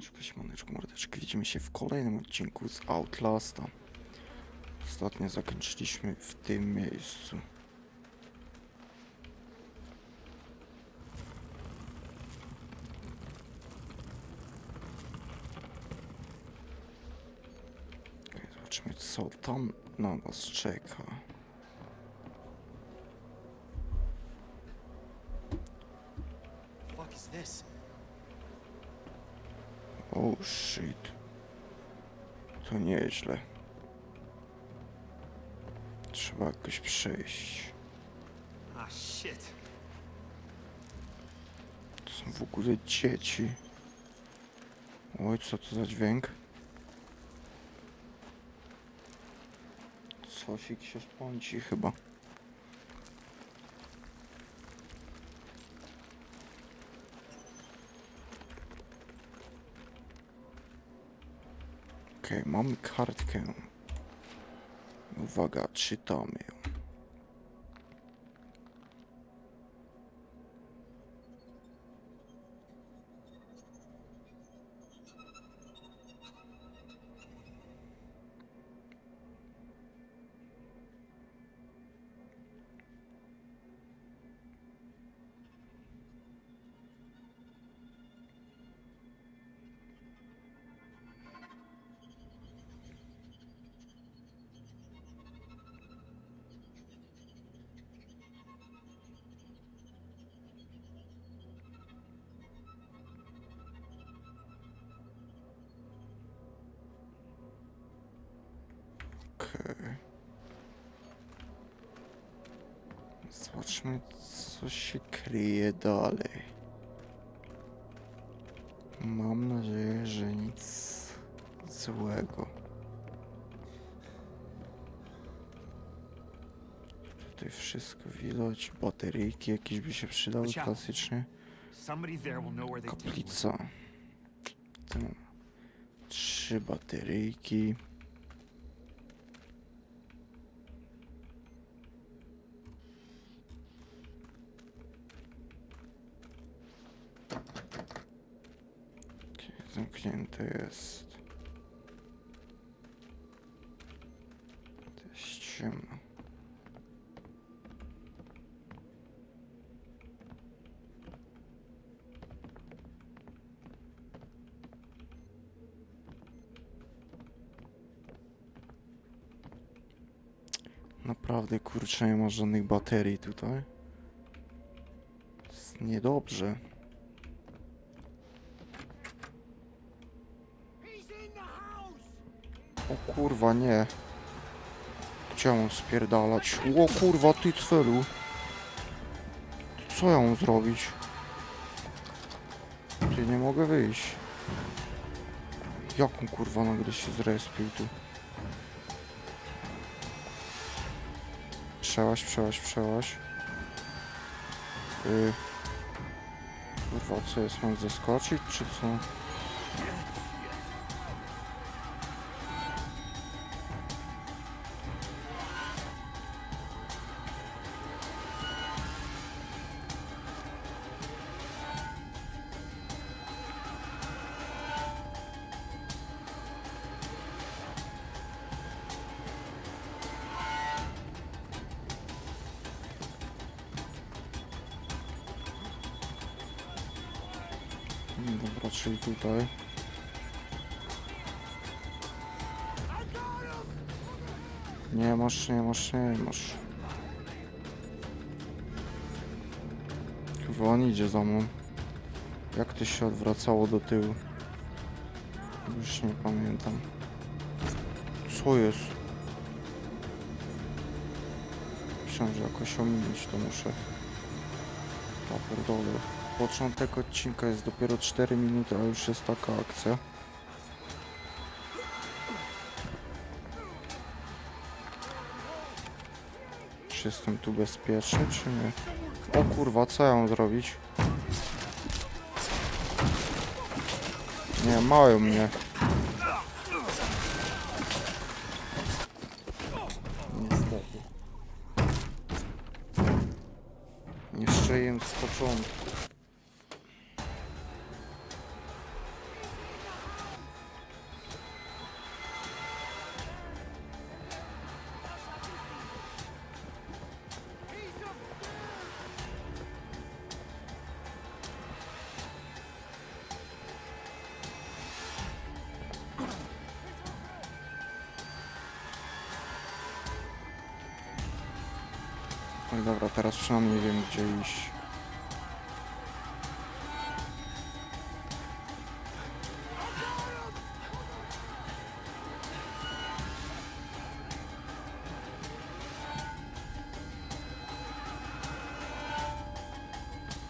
Siemaneczko, siemaneczko, mordeczki. Widzimy się w kolejnym odcinku z Outlasta. Ostatnio zakończyliśmy w tym miejscu. Zobaczymy co tam na nas czeka. fuck is this? Oh shit. To nieźle. Trzeba jakoś przejść. Ah, shit. To są w ogóle dzieci. Oj, co to za dźwięk? Cosik się szpąci chyba. Okej, mamy kartkę. Uwaga, czytamy ją. Zobaczmy, co się kryje dalej. Mam nadzieję, że nic złego. Tutaj wszystko widać. Bateryjki jakieś by się przydały klasycznie. Kaplica. Trzy bateryjki. Zamknięte jest. To jest ciemno. Naprawdę kurczę nie ma żadnych baterii tutaj. Jest niedobrze. O kurwa nie. Mam spierdalać? O kurwa ty cfelu. Co ja mam zrobić? Ty nie mogę wyjść. Jak on kurwa nagle się zrespił tu? Przełaź, przełaź, przełaź. Yy. Kurwa, co jest? Mam zaskoczyć, czy co? Tutaj. Nie masz, nie masz, nie masz. Chyba on idzie za mną. Jak to się odwracało do tyłu? Już nie pamiętam. Co jest? Myślałem, że jakoś ominąć to muszę. Ja pierdolę. Początek odcinka jest dopiero 4 minuty, a już jest taka akcja. Czy jestem tu bezpieczny, czy nie? O kurwa, co ja mam zrobić? Nie, mają mnie. Niestety. Jeszcze jem z początku. Teraz przynajmniej wiem gdzie iść.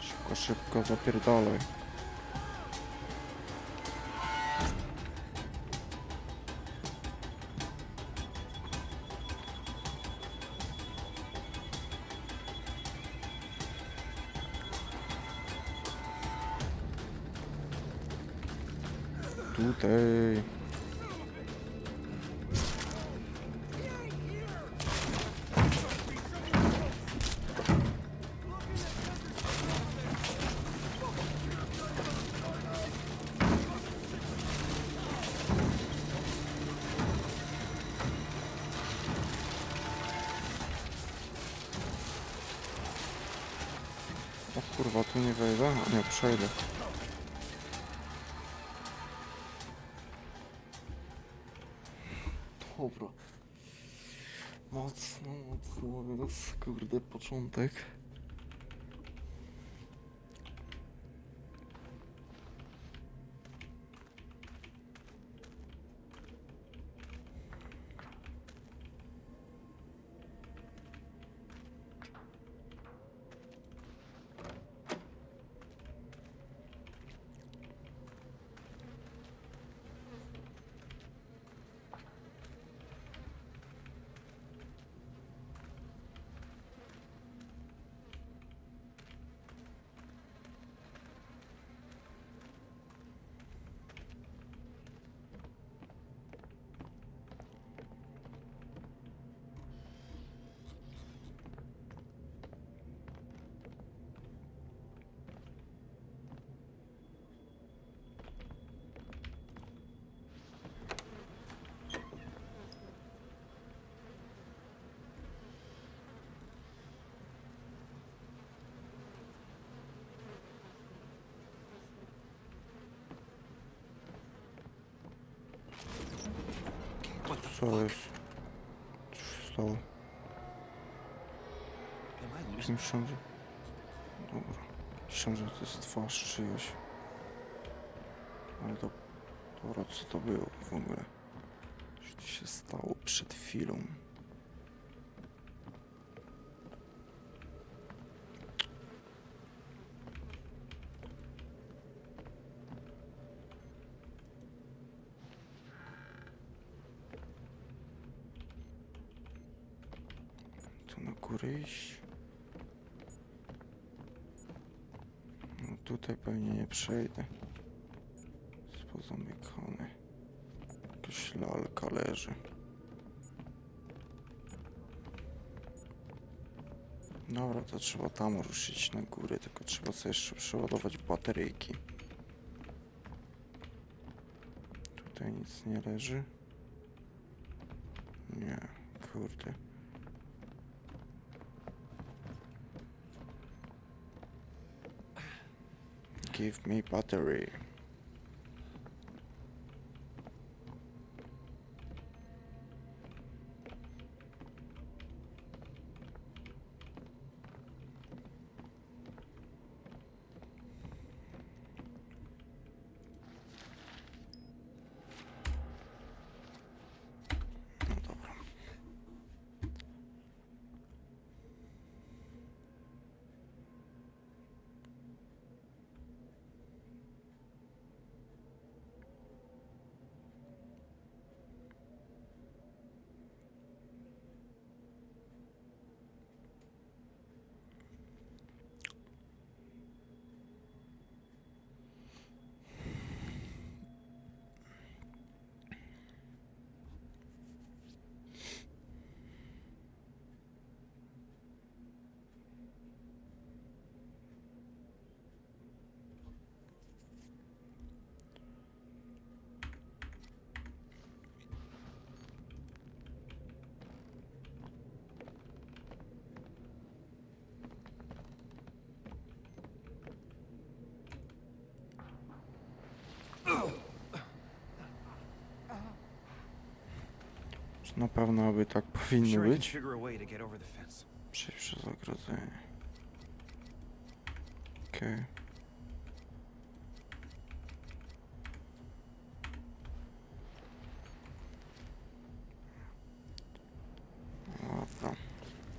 Szybko, szybko, zapierdalaj. Dobra. Mocno, mocno, więc kurde, początek. What the Co jest? Co się stało? Myślałem, że... Dobra. Że to jest twarz czyjaś. Ale to... Dobra, co to było w ogóle? Co się stało przed chwilą? Iść? No tutaj pewnie nie przejdę. Jest pozamykane. Jakaś lalka leży. Dobra, to trzeba tam ruszyć na górę, tylko trzeba sobie jeszcze przeładować bateryjki. Tutaj nic nie leży. Nie, kurde. Give me battery. Na pewno aby tak powinno can być. Przejść przez ogrodzenie. Okej. Dobra.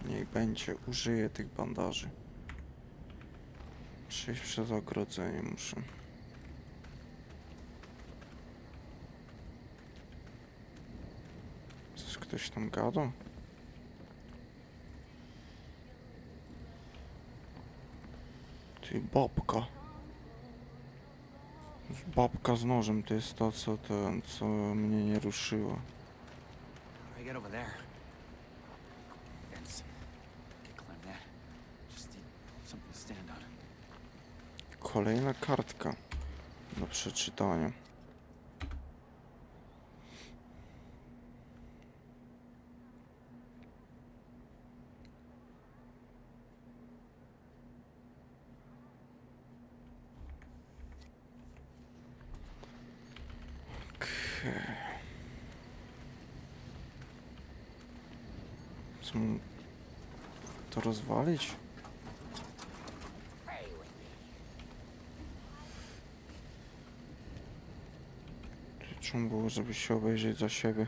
Niech będzie. Użyję tych bandaży. Przejść przez ogrodzenie muszę. Coś ktoś tam gada? Ty babka. Babka z nożem to jest to, co ten, co mnie nie ruszyło. How do I get over there? Fence. Can't climb that. Just need something to stand on. Kolejna kartka do przeczytania. Mam to rozwalić? Czemu było, żeby się obejrzeć za siebie?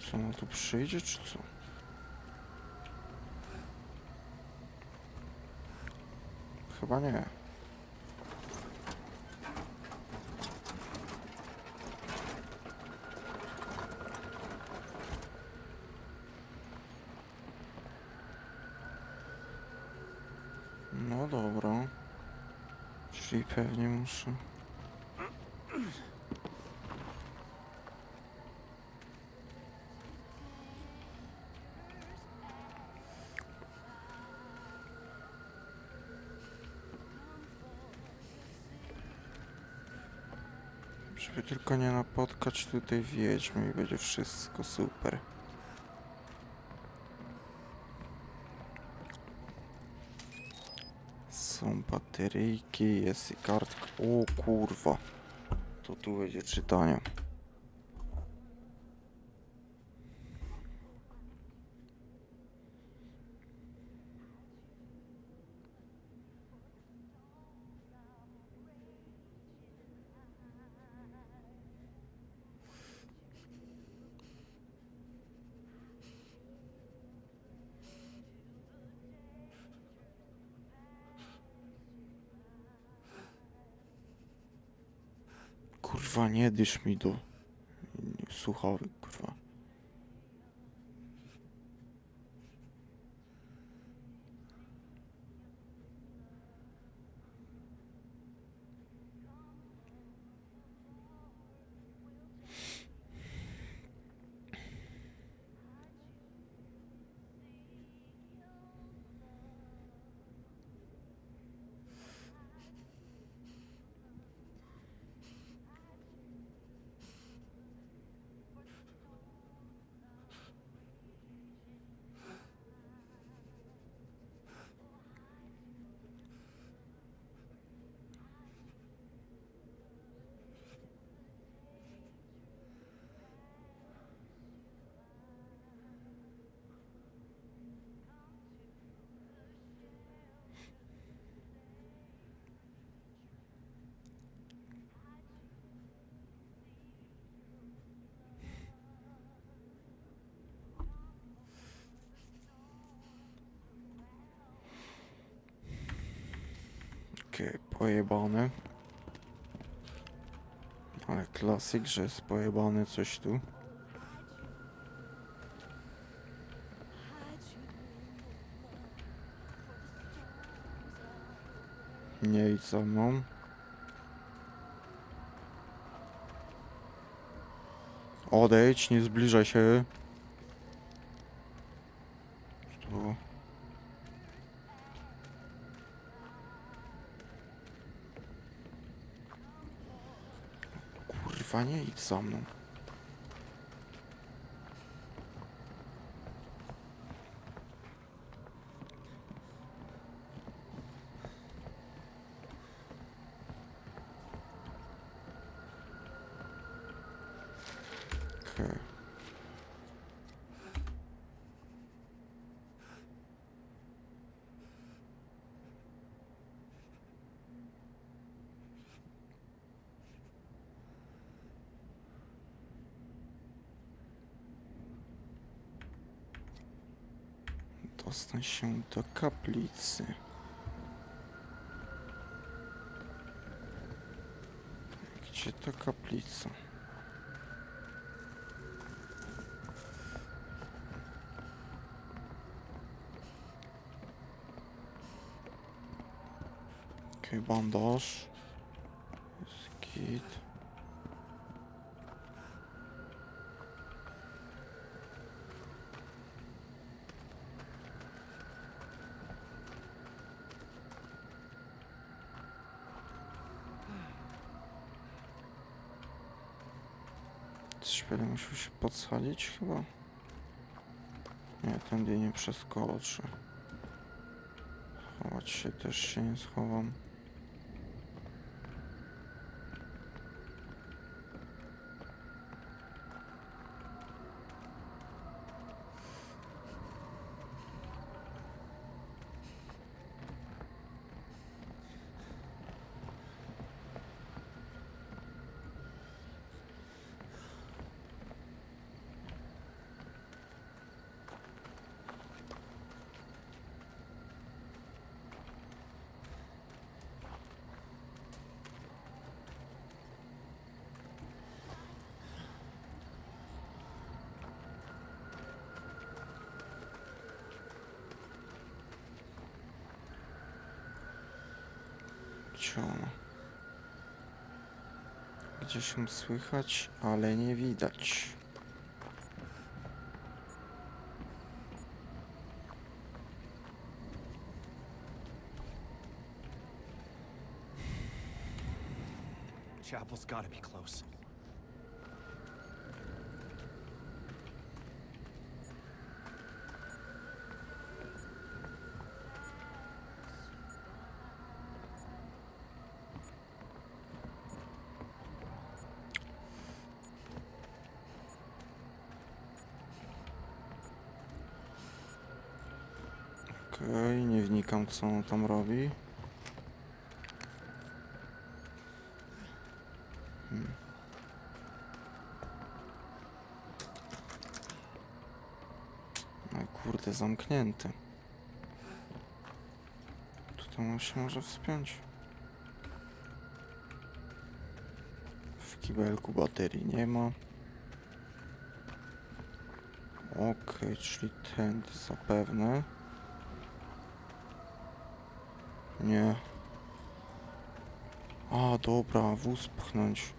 Co ona tu przyjdzie, czy co? Chyba nie. No dobra. Czyli pewnie muszę. Żeby tylko nie napotkać tutaj wiedźmy i będzie wszystko super. Są bateryjki, jest i kartka. O kurwa. To tu będzie czytanie. Kurwa, nie dysz mi do słuchawek, kurwa. Okej, pojebane. Ale klasyk, że jest pojebane coś tu. Nie idź za mną. Odejdź, nie zbliżaj się. Kurwa, nie idź za Dostań się do kaplicy. Gdzie ta kaplica? Okej, bandaż. Jest git. Coś będę musiał się podsadzić chyba? Nie, tędy nie przeskoczę. Chować się też się nie schowam. Gdzieś ją słychać, ale nie widać. Chapel's gotta be close. Okej, nie wnikam co on tam robi. Hmm. No kurde, zamknięty. Tutaj on się może wspiąć. W kibelku baterii nie ma. Okej, czyli tędy zapewne. Nie. A, dobra, wóz pchnąć.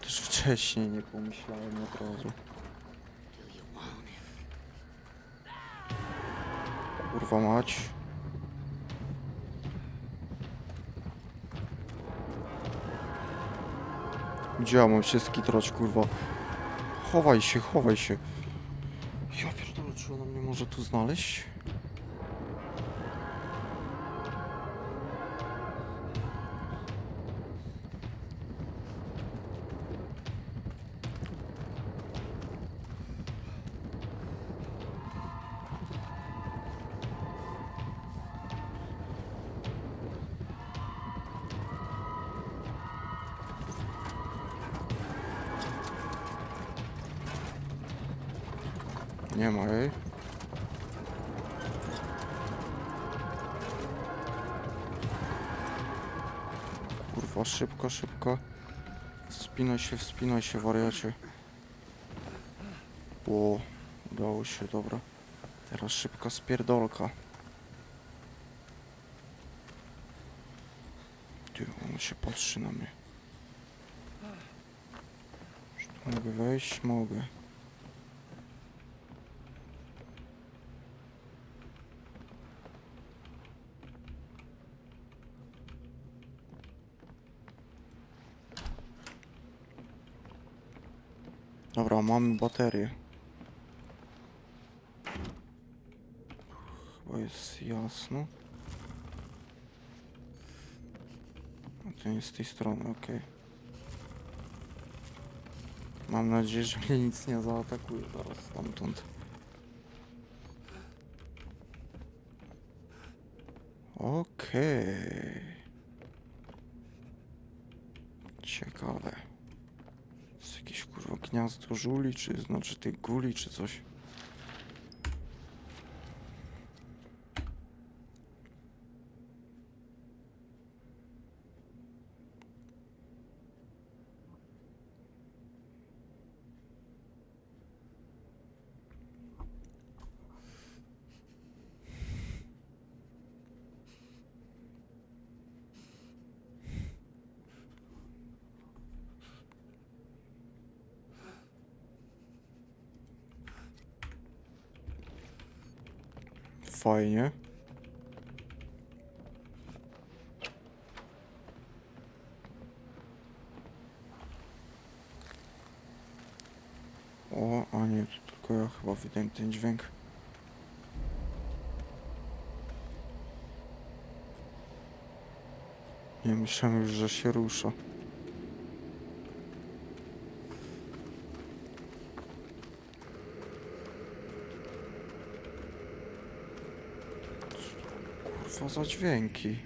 Też wcześniej nie pomyślałem od razu. Kurwa mać. Gdzie ja mam się skitrać, kurwa? Chowaj się, chowaj się. Ja pierdolę, czy ona mnie może tu znaleźć? Kurwa, szybko, szybko. Wspinaj się, wspinaj się, wariacie. O, udało się, dobra. Teraz szybka spierdolka. Ty, on się patrzy na mnie. Czy tu mogę wejść? Mogę. Dobra, mamy baterię. Chyba jest jasno. A to nie z tej strony, okej. Mam nadzieję, że mnie nic nie zaatakuje zaraz stamtąd. Okej. Ciekawe. To jest jakieś kurwa gniazdo żuli, czy znaczy tych guli, czy coś. Fajnie. O, a nie, to tylko ja chyba wydałem ten dźwięk. Nie myślałem już, że się rusza. Kurwa za dźwięki.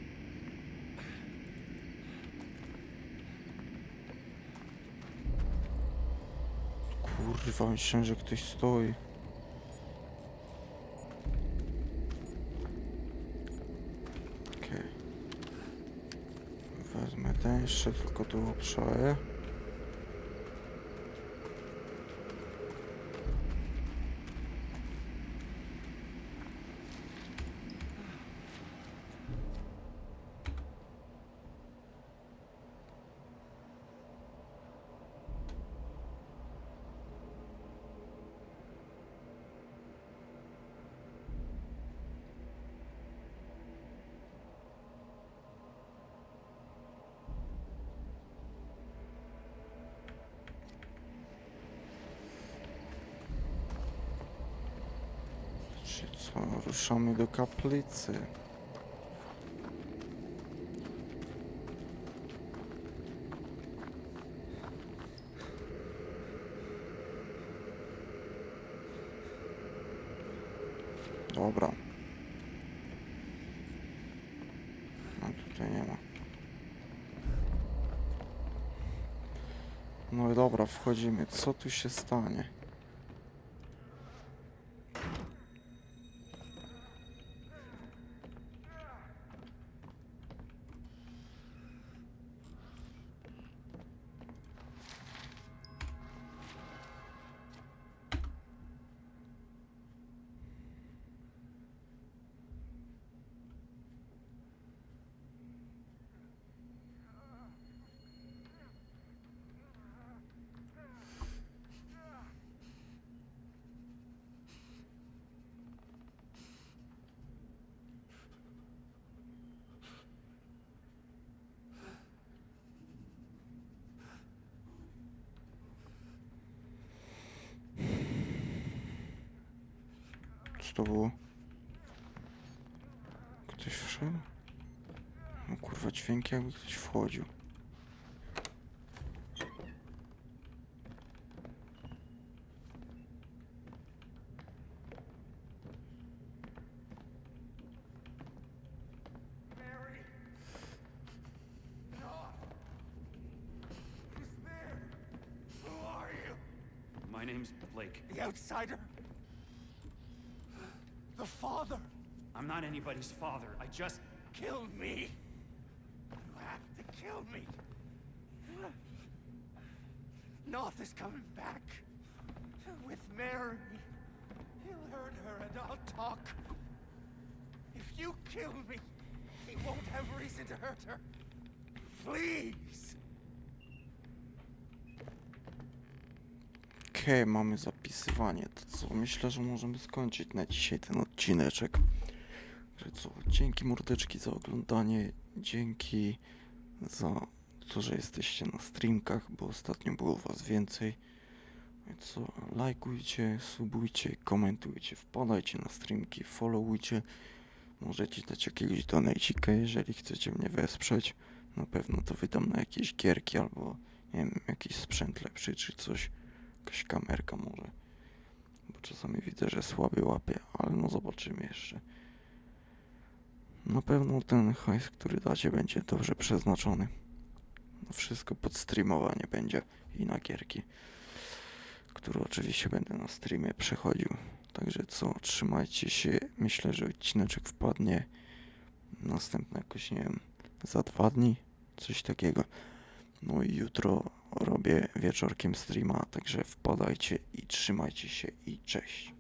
Kurwa, myślałem, że ktoś stoi. Okej. Wezmę ten jeszcze tylko tu obszaję. Czy co? Ruszamy do kaplicy. Dobra. No tutaj nie ma. No i dobra, wchodzimy. Co tu się stanie? To było? Ktoś wszedł? No kurwa, dźwięki jakby ktoś wchodził. Who are you? My name's Blake. The outsider? The father? I'm not anybody's father. I just. Kill me! You have to kill me! North is coming back. With Mary. He'll hurt her and I'll talk. If you kill me, he won't have reason to hurt her. Please! Okej, mamy zapisywanie. To co? Myślę, że możemy skończyć na dzisiaj ten odcineczek. Że co? Dzięki mordeczki za oglądanie. Dzięki za to, że jesteście na streamkach, bo ostatnio było was więcej. Więc co? Lajkujcie, subujcie, komentujcie, wpadajcie na streamki, followujcie. Możecie dać jakiegoś donajcika, jeżeli chcecie mnie wesprzeć. Na pewno to wydam na jakieś gierki albo nie wiem, jakiś sprzęt lepszy czy coś. Jakaś kamerka może. Bo czasami widzę, że słaby łapie, ale no zobaczymy jeszcze. Na pewno ten hajs, który dacie, będzie dobrze przeznaczony. wszystko pod streamowanie będzie i na gierki, które oczywiście będę na streamie przechodził. Także co, trzymajcie się. Myślę, że odcineczek wpadnie następny jakoś, nie wiem, za dwa dni, coś takiego. No i jutro robię wieczorkiem streama, także wpadajcie i trzymajcie się i cześć.